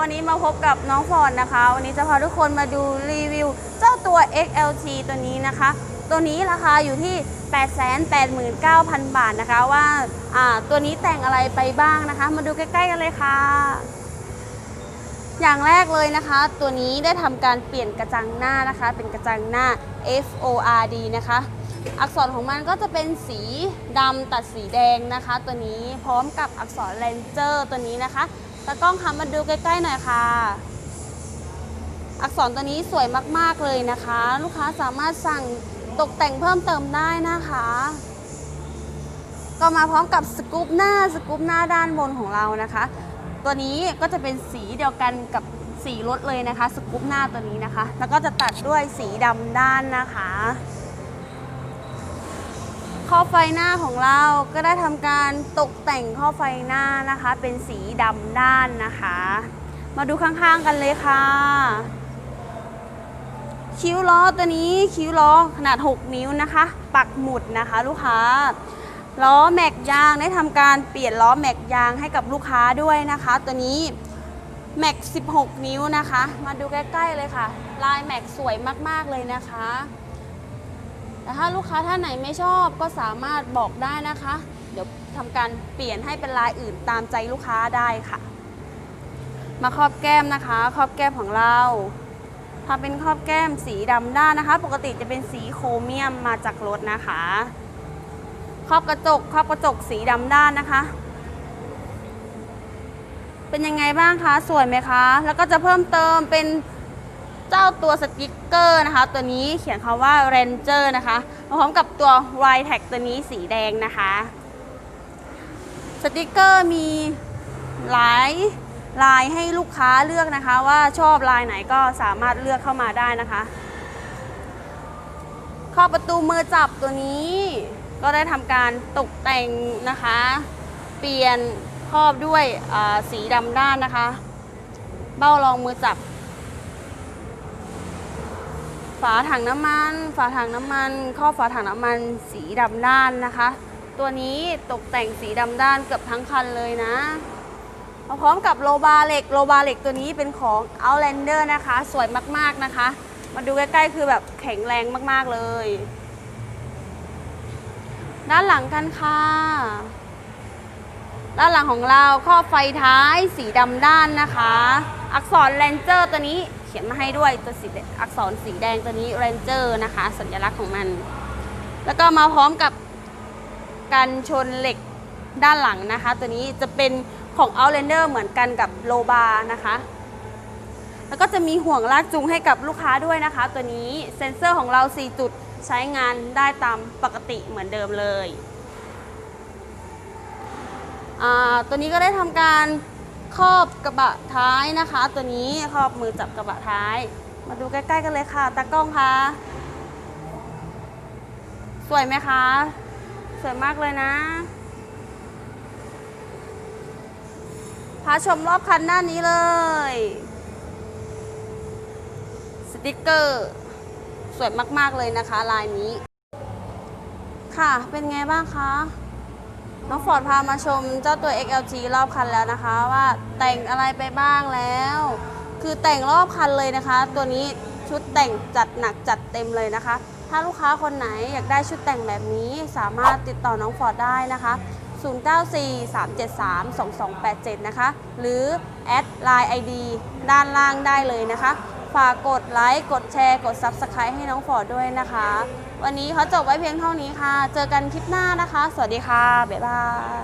วันนี้มาพบกับน้องฟอร์ดนะคะ วันนี้จะพาทุกคนมาดูรีวิว เจ้าตัว XLT ตัวนี้นะคะ ตัวนี้ราคาอยู่ที่ 889,000 บาทนะคะว่าอ่าตัวนี้แต่งอะไรไปบ้างนะคะ มาดูใกล้ๆกันเลยค่ะ อย่างแรกเลยนะคะ ตัวนี้ได้ทำการเปลี่ยนกระจังหน้านะคะ เป็นกระจังหน้า FORD นะคะ อักษรของมันก็จะเป็นสีดำตัดสีแดงนะคะ ตัวนี้พร้อมกับอักษร Ranger ตัวนี้นะคะ ตากล้องคะมาดูใกล้ๆหน่อยค่ะ อักษรตัวนี้สวยมากๆเลยนะคะ ลูกค้าสามารถสั่งตกแต่งเพิ่มเติมได้นะคะ ก็มาพร้อมกับสกูปหน้าสกูปหน้าด้านบนของเรานะคะ ตัวนี้ก็จะเป็นสีเดียวกันกับสีรถเลยนะคะ สกูปหน้าตัวนี้นะคะ แล้วก็จะตัดด้วยสีดำด้านนะคะ ข้อไฟหน้าของเราก็ได้ทำการตกแต่งข้อไฟหน้านะคะ เป็นสีดำด้านนะคะ มาดูข้างๆกันเลยค่ะ คิ้วล้อตัวนี้คิ้วล้อขนาด 6 นิ้วนะคะ ปักหมุดนะคะ ลูกค้าล้อแม็กยางได้ทำการเปลี่ยนล้อแม็กยางให้กับลูกค้าด้วยนะคะ ตัวนี้แม็ก 16 นิ้วนะคะ มาดูใกล้ๆเลยค่ะ ลายแม็กสวยมากๆเลยนะคะ แต่ถ้าลูกค้าท่านไหนไม่ชอบก็สามารถบอกได้นะคะ เดี๋ยวทำการเปลี่ยนให้เป็นลายอื่นตามใจลูกค้าได้ค่ะ มาครอบแก้มนะคะ ครอบแก้มของเราทำเป็นครอบแก้มสีดำด้านนะคะ ปกติจะเป็นสีโครเมียมมาจากรถนะคะ ครอบกระจก ครอบกระจกสีดำด้านนะคะ เป็นยังไงบ้างคะ สวยไหมคะ แล้วก็จะเพิ่มเติมเป็น เจ้าตัวสติกเกอร์นะคะ ตัวนี้เขียนคำว่า Ranger นะคะมาพร้อมกับตัว y t a g ตัวนี้สีแดงนะคะ สติกเกอร์มีหลายลายให้ลูกค้าเลือกนะคะ ว่าชอบลายไหนก็สามารถเลือกเข้ามาได้นะคะขอบประตูมือจับตัวนี้ก็ได้ทำการตกแต่งนะคะ เปลี่ยนครอบด้วยสีดำด้านนะคะ เบ้ารองมือจับ ฝาถังน้ำมัน ฝาถังน้ำมันครอฝาถังน้ำมันสีดำด้านนะคะ ตัวนี้ตกแต่งสีดำด้านเกือบทั้งคันเลยนะมาพร้อมกับโลบาเหล็ก โลบาเหล็กตัวนี้เป็นของ Outlander นะคะ สวยมากๆนะคะ มาดูใกล้ๆคือแบบแข็งแรงมากๆเลย ด้านหลังกันค่ะ ด้านหลังของเราครอไฟท้ายสีดำด้านนะคะ อักษร Ranger ตัวนี้เขียนมาให้ด้วยตัวสีอักษรสีแดงตัวนี้ Ranger นะคะ สัญลักษณ์ของมัน แล้วก็มาพร้อมกับกันชนเหล็กด้านหลังนะคะ ตัวนี้จะเป็นของ Outlander เหมือนกันกับโลบานะคะ แล้วก็จะมีห่วงลากจูงให้กับลูกค้าด้วยนะคะ ตัวนี้เซ็นเซอร์ของเรา 4 จุดใช้งานได้ตามปกติเหมือนเดิมเลย ตัวนี้ก็ได้ทำการ ครอบกระบะท้ายนะคะ ตัวนี้ครอบมือจับกระบะท้าย มาดูใกล้ๆกันเลยค่ะตากล้องคะสวยไหมคะ สวยมากเลยนะพาชมรอบคันด้านนี้เลย สติกเกอร์ สวยมากๆเลยนะคะ ลายนี้ ค่ะเป็นไงบ้างคะ น้องฟอร์ดพามาชมเจ้าตัว XLG รอบคันแล้วนะคะ ว่าแต่งอะไรไปบ้างแล้ว คือแต่งรอบคันเลยนะคะ ตัวนี้ชุดแต่งจัดหนักจัดเต็มเลยนะคะ ถ้าลูกค้าคนไหนอยากได้ชุดแต่งแบบนี้สามารถติดต่อน้องฟอร์ดได้นะคะ 0943732287 นะคะ หรือแอดไลน์ ID ด้านล่างได้เลยนะคะ ฝากกดไลค์ กดแชร์ กด Subscribe ให้น้องฟอร์ดด้วยนะคะ วันนี้เขาจบไว้เพียงเท่านี้ค่ะ เจอกันคลิปหน้านะคะ สวัสดีค่ะ บ๊ายบาย